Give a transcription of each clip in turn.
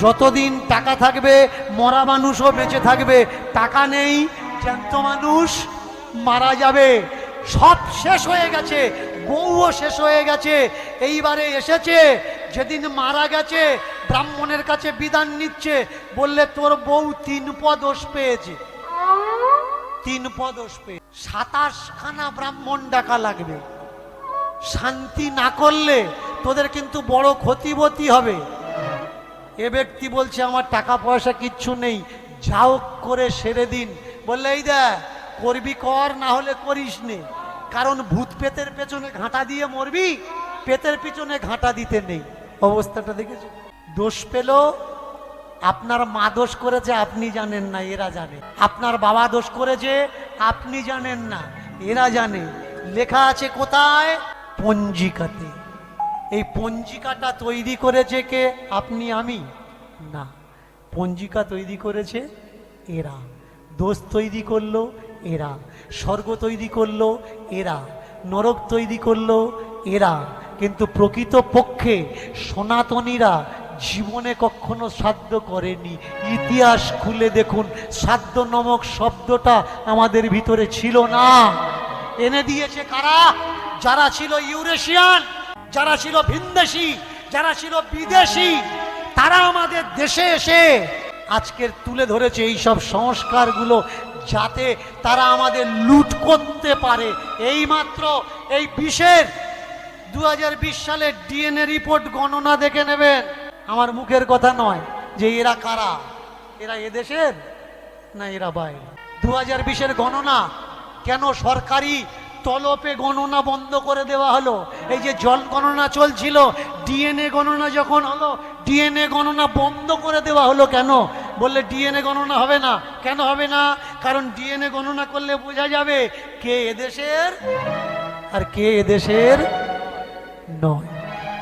যতদিন টাকা থাকবে, মরা মানুষও বেঁচে থাকবে। টাকা নেই, জ্যান্ত মানুষ মারা যাবে। সব শেষ হয়ে গেছে, বউও শেষ হয়ে গেছে। এইবারে এসেছে, যেদিন মারা গেছে, ব্রাহ্মণের কাছে বিধান নিচ্ছে। বললে, তোর বউ তিন পদোষ পেয়েছে। তিন পদোষ পেয়ে সাতাশ খানা ব্রাহ্মণ ডাকা লাগবে। শান্তি না করলে তোদের কিন্তু বড় ক্ষতিবতী হবে। এ ব্যক্তি বলছে, আমার টাকা পয়সা কিচ্ছু নেই, যাও করে সেরে দিন। বললে, এই দেখ করবি কর, না হলে করিস নে। কারণ ভূত পেতের পেছনে ঘাঁটা দিয়ে মরবি, পেতের পিছনে ঘাঁটা দিতে নেই। অবস্থাটা দেখেছ? দোষ পেল, আপনার মা দোষ করেছে, আপনি জানেন না, এরা জানে। আপনার বাবা দোষ করেছে, আপনি জানেন না, এরা জানে। লেখা আছে কোথায়? পঞ্জিকাতে। এই পঞ্জিকাটা তৈরি করেছে কে? আপনি, আমি। না, পঞ্জিকা তৈরি করেছে এরা। দোষ তৈরি করল এরা। স্বর্গ তৈরি করল এরা। নরক তৈরি করল এরা। কিন্তু প্রকৃত পক্ষে সনাতনীরা জীবনে কখনো সাধ্য করেনি। ইতিহাস খুলে দেখুন, সাধ্য নামক শব্দটা আমাদের ভিতরে ছিল না। এনে দিয়েছে কারা? যারা ছিল ইউরেশিয়ান। যারা ছিল ভিনদেশি, যারা ছিল বিদেশি, তারা আমাদের দেশে এসে আজকের তুলে ধরেছে এই সব সংস্কারগুলো যাতে তারা আমাদের লুট করতে পারে। এইমাত্র এই বিশের দু সালের ডিএনএ রিপোর্ট গণনা দেখে নেবেন। আমার মুখের কথা নয় যে এরা কারা? এরা এদেশের না এরা বাইরে দু হাজার বিশের গণনা কেন সরকারি তলপে গণনা বন্ধ করে দেওয়া হলো। এই যে জল গণনা চলছিল, ডিএনএ গণনা যখন হলো, ডিএনএ গণনা বন্ধ করে দেওয়া হলো কেন? বললে ডিএনএ গণনা হবে না। কেন হবে না? কারণ ডিএনএ গণনা করলে বোঝা যাবে কে এদেশের আর কে এদেশের নয়।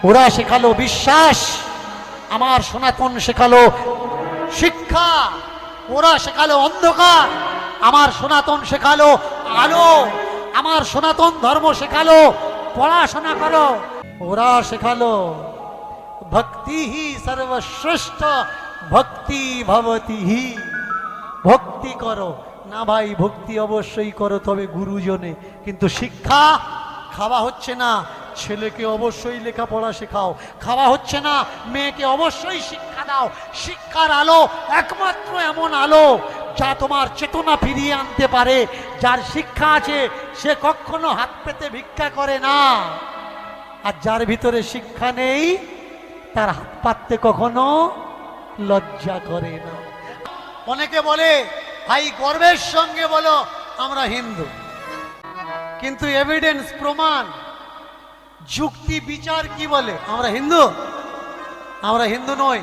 ওরা শেখালো বিশ্বাস, আমার সনাতন শেখালো শিক্ষা, ওরা শেখালো অন্ধকার, আমার সনাতন শেখালো আলো। আমার সনাতন ধর্ম শেখালো, পড়াশোনা করো। ওরা শেখালো, ভক্তি হি সর্বশ্রেষ্ঠ, ভক্তি ভবতি হি। ভক্তি করো। না ভাই, ভক্তি অবশ্যই করো, তবে গুরুজনে। কিন্তু শিক্ষা খাওয়া হচ্ছে না। ছেলেকে অবশ্যই লেখাপড়া শেখাও। খাওয়া হচ্ছে না। মেয়েকে অবশ্যই শিক্ষা দাও। শিক্ষার আলো একমাত্র এমন আলো। যা তোমার চেতনা ফিরিয়ে আনতে পারে, যার শিক্ষা আছে, সে কখনো হাত পেতে ভিক্ষা করে না। আর যার ভিতরে শিক্ষা নেই, তার হাত পাততে কখনো লজ্জা করে না। অনেকে বলে, ভাই, গর্বের সঙ্গে বলো, আমরা হিন্দু। কিন্তু এভিডেন্স প্রমাণ, যুক্তি, বিচার কি বলে? আমরা হিন্দু? আমরা হিন্দু নই।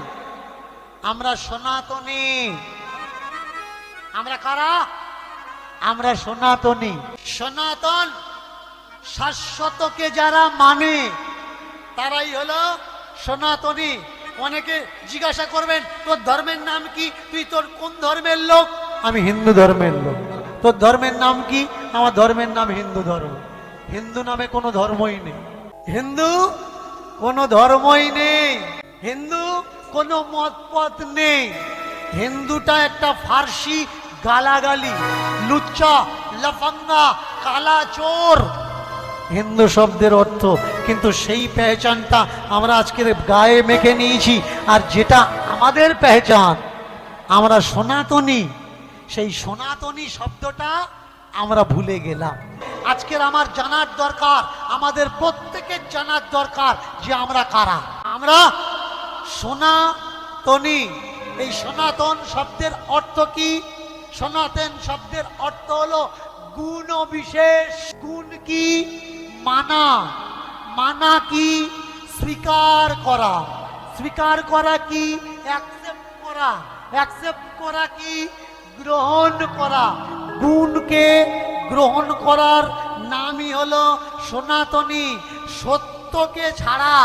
আমরা সনাতনী। আমরা কারা? আমরা সনাতনী। সনাতন শাশ্বতকে যারা মানে তারাই হলো সনাতনী। অনেকে জিজ্ঞাসা করবেন তোর ধর্মের নাম কি? তুই তোর কোন ধর্মের লোক? আমি হিন্দু ধর্মের লোক। তোর ধর্মের নাম কি? আমার ধর্মের নাম হিন্দু ধর্ম। হিন্দু নামে কোনো ধর্মই নেই। হিন্দু? কোনো ধর্মই নেই। হিন্দু? কোনো মতপথ নেই। হিন্দুটা একটা ফার্সি গালাগালি, লুচ্চা, লাফাঙ্গা কালা চোর হিন্দু শব্দের অর্থ, কিন্তু সেই পেহচানটা আমরা আজকের গায়ে মেখে নিয়েছি, আর যেটা আমাদের পেহচান, আমরা সনাতনী। সেই সনাতনী শব্দটা আমরা ভুলে গেলাম। আজকের আমার জানার দরকার, আমাদের প্রত্যেকের জানার দরকার যে আমরা কারা। আমরা সনাতনী। এই সনাতন শব্দের অর্থ কি? সনাতন শব্দের অর্থ হলো গুণ বিশেষ গুণ কি? মানা। মানা কি? স্বীকার করা। স্বীকার করা কি? অ্যাকসেপ্ট করা। অ্যাকসেপ্ট করা কি? গ্রহণ করা। গুণকে গ্রহণ করার নামই হলো সনাতনী। সত্যকে ছাড়া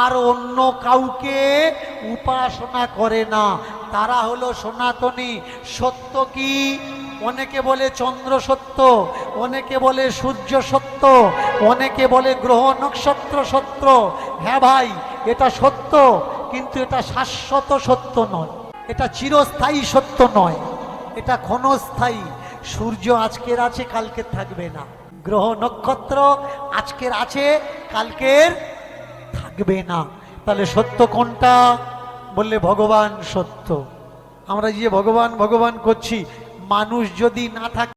আর অন্য কাউকে উপাসনা করে না। তারা হলো সনাতনী, সত্য কি? অনেকে বলে চন্দ্র সত্য, অনেকে বলে সূর্য সত্য, অনেকে বলে গ্রহ নক্ষত্র সত্য। হ্যাঁ ভাই, এটা সত্য, কিন্তু এটা শাশ্বত সত্য নয়। এটা চিরস্থায়ী সত্য নয়। এটা ক্ষণস্থায়ী। সূর্য আজকের আছে, কালকের থাকবে না। গ্রহ নক্ষত্র আজকের আছে, কালকের থাকবে না। তাহলে সত্য কোনটা? বললে ভগবান সত্য। আমরা যে ভগবান ভগবান করছি। মানুষ যদি না থাকে